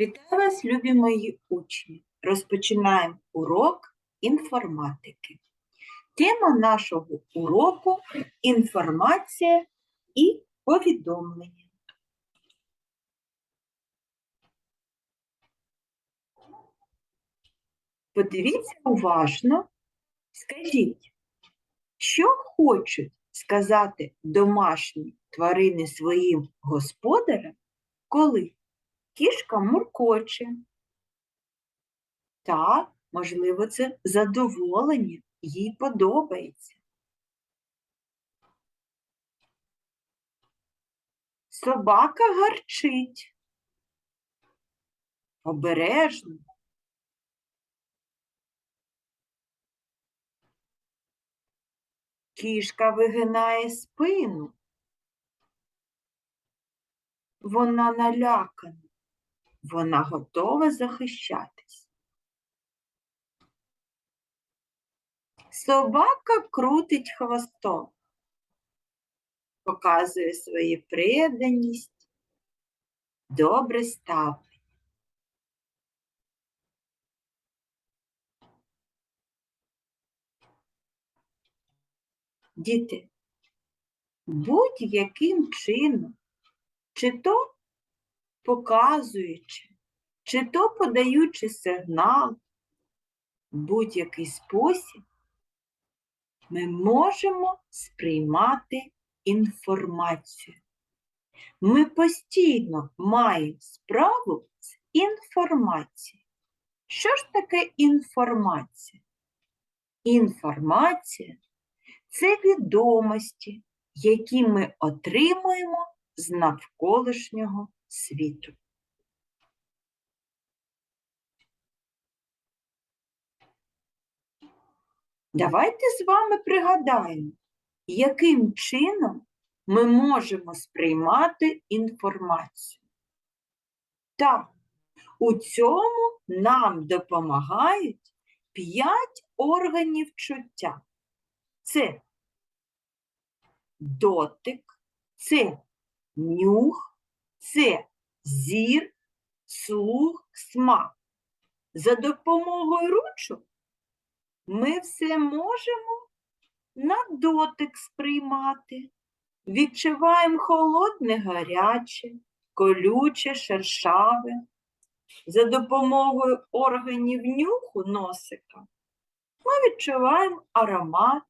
Вітаю вас, любі мої учні! Розпочинаємо урок інформатики. Тема нашого уроку інформація і повідомлення. Подивіться уважно, скажіть, що хочуть сказати домашні тварини своїм господарям, коли Кішка муркоче. Так, можливо, це задоволення, їй подобається. Собака гарчить. Обережно. Кішка вигинає спину. Вона налякана. Вона готова захищатись. Собака крутить хвостом, показує свою преданість, добре ставлення. Діти, будь-яким чином, чи то показуючи, чи то подаючи сигнал, в будь-який спосіб, ми можемо сприймати інформацію. Ми постійно маємо справу з інформацією. Що ж таке інформація? Інформація це відомості, які ми отримуємо з навколишнього світу. Давайте з вами пригадаємо, яким чином ми можемо сприймати інформацію. Так, у цьому нам допомагають п'ять органів чуття. Це дотик, це нюх, це зір, слух, смак. За допомогою ручок ми все можемо на дотик сприймати. Відчуваємо холодне, гаряче, колюче, шершаве. За допомогою органів нюху носика ми відчуваємо аромат,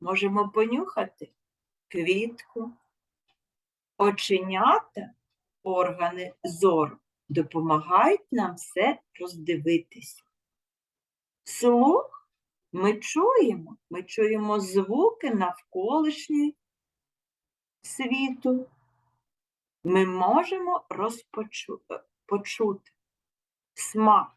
можемо понюхати квітку, Оченята, органи зору, допомагають нам все роздивитися. Слух ми чуємо, ми чуємо звуки навколишньої світу. Ми можемо розпочути смак.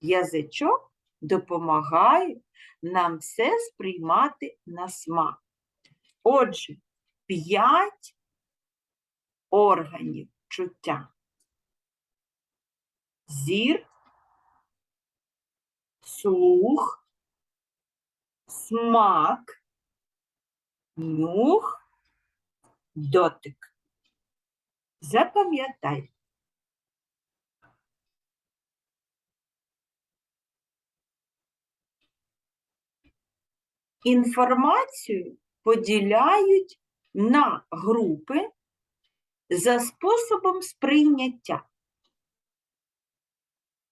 Язичок допомагає нам все сприймати на смак. Отже, п'ять органів чуття. Зір, слух, смак, нюх, дотик. Запам'ятай. Інформацію поділяють на групи за способом сприйняття.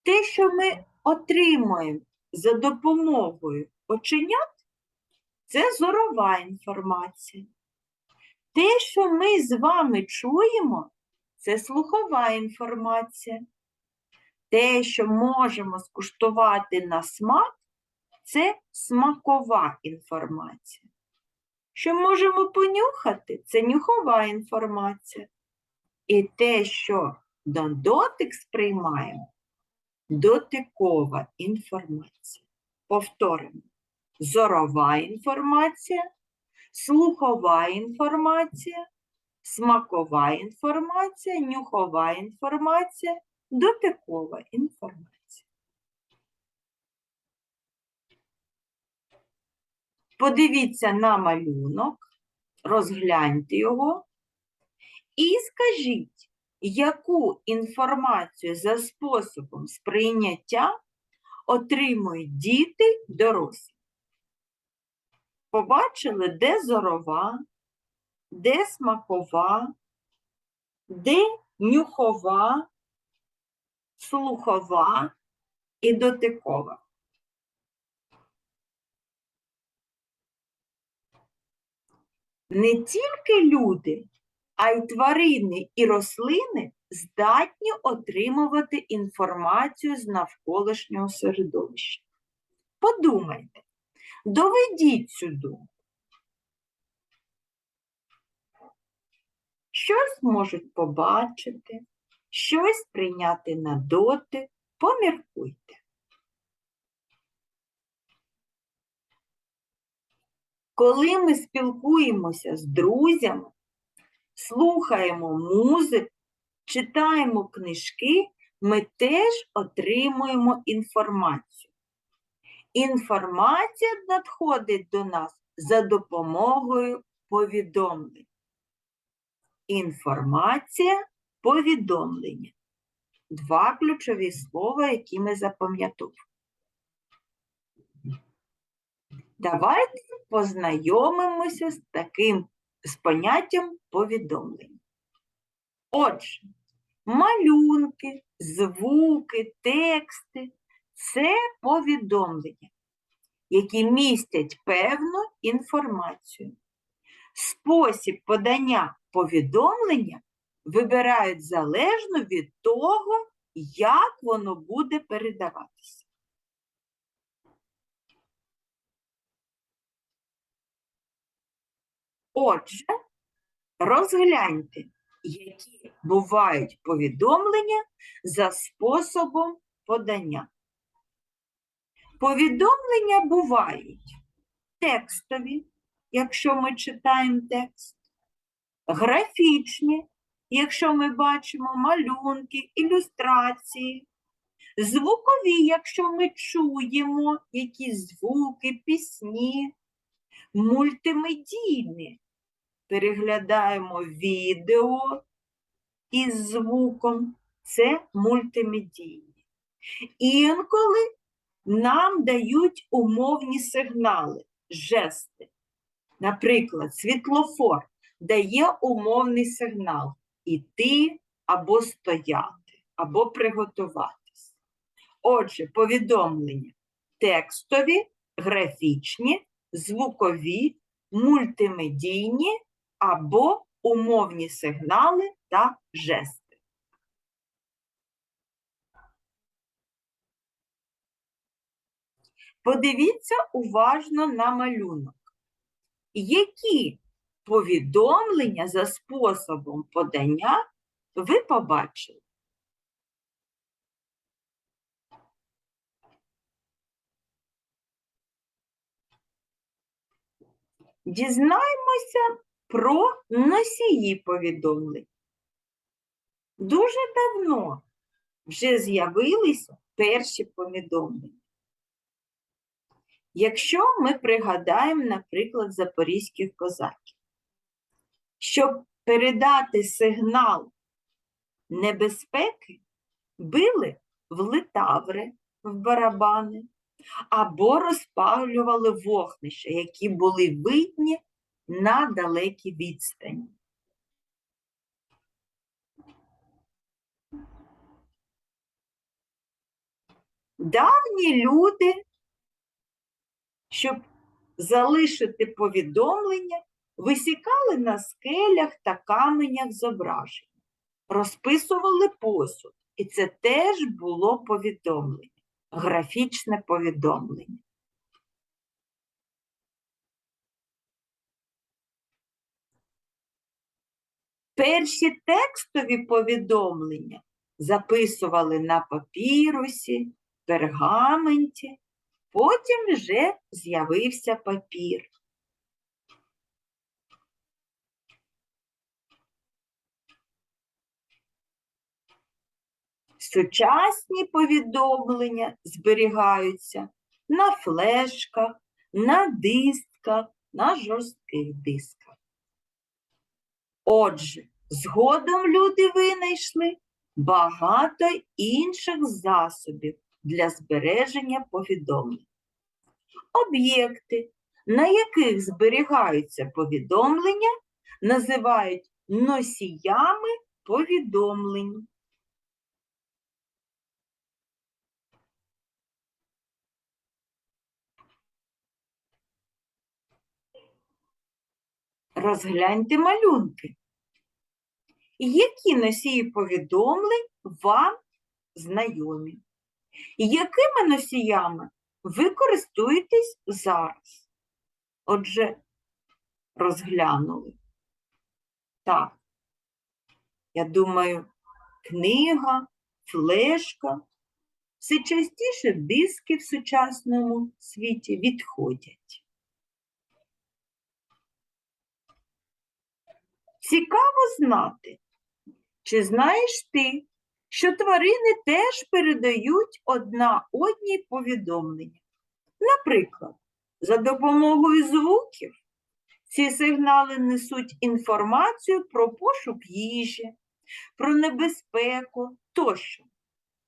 Те, що ми отримуємо за допомогою оченят, це зорова інформація. Те, що ми з вами чуємо, це слухова інформація. Те, що можемо скуштувати на смак, це смакова інформація. Що можемо понюхати, це нюхова інформація. І те, що на дотик сприймаємо, дотикова інформація. Повторимо. Зорова інформація, слухова інформація, смакова інформація, нюхова інформація, дотикова інформація. Подивіться на малюнок, розгляньте його і скажіть, яку інформацію за способом сприйняття отримують діти дорослі. Побачили, де зорова, де смакова, де нюхова, слухова і дотикова. Не тільки люди, а й тварини і рослини здатні отримувати інформацію з навколишнього середовища. Подумайте, доведіть цю думку. Щось можуть побачити, щось прийняти на дотик, поміркуйте. Коли ми спілкуємося з друзями, слухаємо музику, читаємо книжки, ми теж отримуємо інформацію. Інформація надходить до нас за допомогою повідомлень. Інформація, повідомлення. Два ключові слова, які ми запам'ятовуємо. Давайте познайомимося з таким з поняттям повідомлення. Отже, малюнки, звуки, тексти це повідомлення, які містять певну інформацію. Спосіб подання повідомлення вибирають залежно від того, як воно буде передаватися. Отже, розгляньте, які бувають повідомлення за способом подання. Повідомлення бувають текстові, якщо ми читаємо текст, графічні, якщо ми бачимо малюнки, ілюстрації, звукові, якщо ми чуємо якісь звуки, пісні, мультимедійні, переглядаємо відео із звуком, це мультимедійні. Інколи нам дають умовні сигнали, жести. Наприклад, світлофор дає умовний сигнал іти або стояти, або приготуватись. Отже, повідомлення текстові, графічні, звукові, мультимедійні або умовні сигнали та жести. Подивіться уважно на малюнок. Які повідомлення за способом подання ви побачили? Дізнаймося про носії повідомлень. Дуже давно вже з'явилися перші повідомлення. Якщо ми пригадаємо, наприклад, запорізьких козаків, щоб передати сигнал небезпеки, били в литаври, в барабани, або розпалювали вогнища, які були видні на далекій відстані. Давні люди, щоб залишити повідомлення, висікали на скелях та каменях зображення, розписували посуд, і це теж було повідомлення, графічне повідомлення. Перші текстові повідомлення записували на папірусі, пергаменті, потім вже з'явився папір. Сучасні повідомлення зберігаються на флешках, на дисках, на жорстких дисках. Отже, Згодом люди винайшли багато інших засобів для збереження повідомлень. Об'єкти, на яких зберігаються повідомлення, називають носіями повідомлень. Розгляньте малюнки. Які носії повідомлень вам знайомі? Якими носіями ви користуєтесь зараз? Отже, розглянули. Так, я думаю, книга, флешка. Все частіше диски в сучасному світі відходять. Цікаво знати, чи знаєш ти, що тварини теж передають одна одній повідомлення. Наприклад, за допомогою звуків ці сигнали несуть інформацію про пошук їжі, про небезпеку тощо.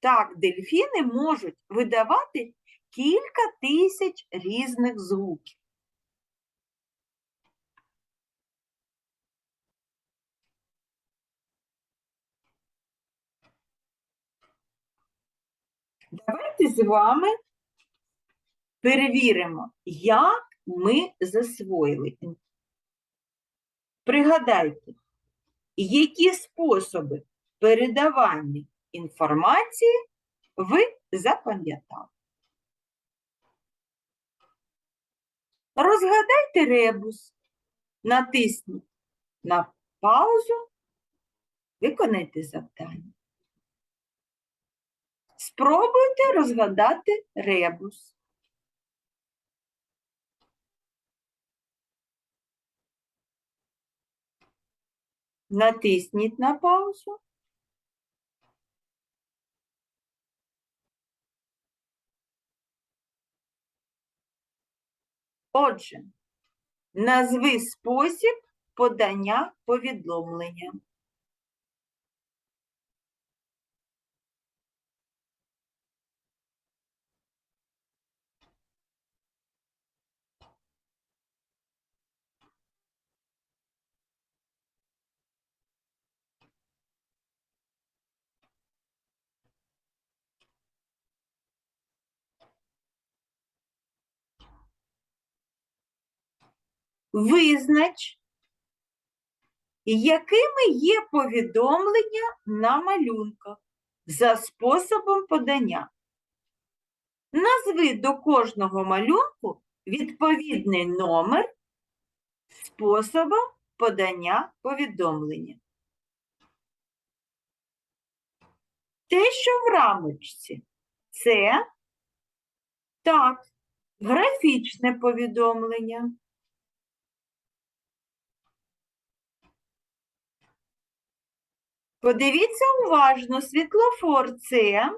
Так, дельфіни можуть видавати кілька тисяч різних звуків. Давайте з вами перевіримо, як ми засвоїли. Пригадайте, які способи передавання інформації ви запам'ятали. Розгадайте ребус, натисніть на паузу, виконайте завдання. Спробуйте розгадати ребус. Натисніть на паузу. Отже, назви спосіб подання повідомлення. Визнач, якими є повідомлення на малюнках за способом подання. Назви до кожного малюнку відповідний номер способом подання повідомлення. Те, що в рамочці, це так, графічне повідомлення. Подивіться уважно, світлофор це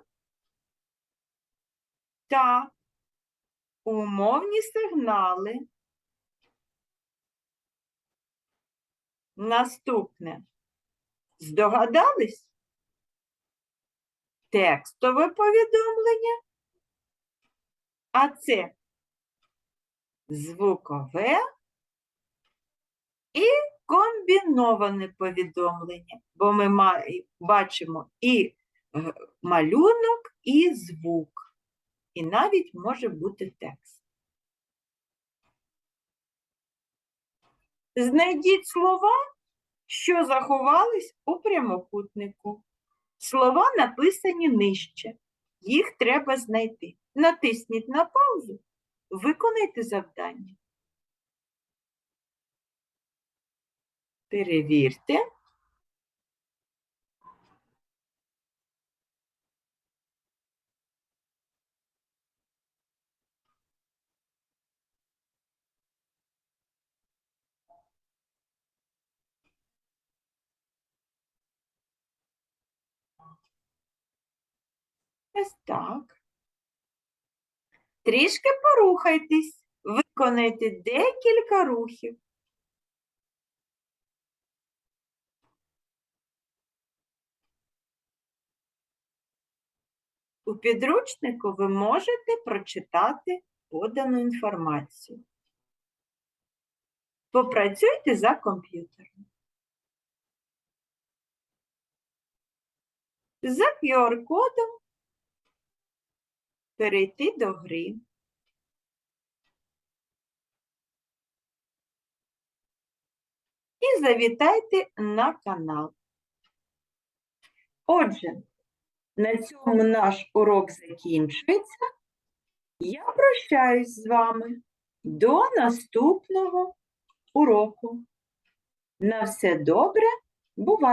так, умовні сигнали. Наступне. Здогадались? Текстове повідомлення. А це звукове і комбіноване повідомлення, бо ми бачимо і е, малюнок, і звук, і навіть може бути текст. Знайдіть слова, що заховались у прямокутнику. Слова написані нижче. Їх треба знайти. Натисніть на паузу, виконайте завдання. Перевірте. Ось так. Трішки порухайтесь, виконайте декілька рухів. У підручнику ви можете прочитати подану інформацію. Попрацюйте за комп'ютером. За QR-кодом перейти до гри. І завітайте на канал. Отже, на цьому наш урок закінчується. Я прощаюсь з вами до наступного уроку. На все добре, бувайте!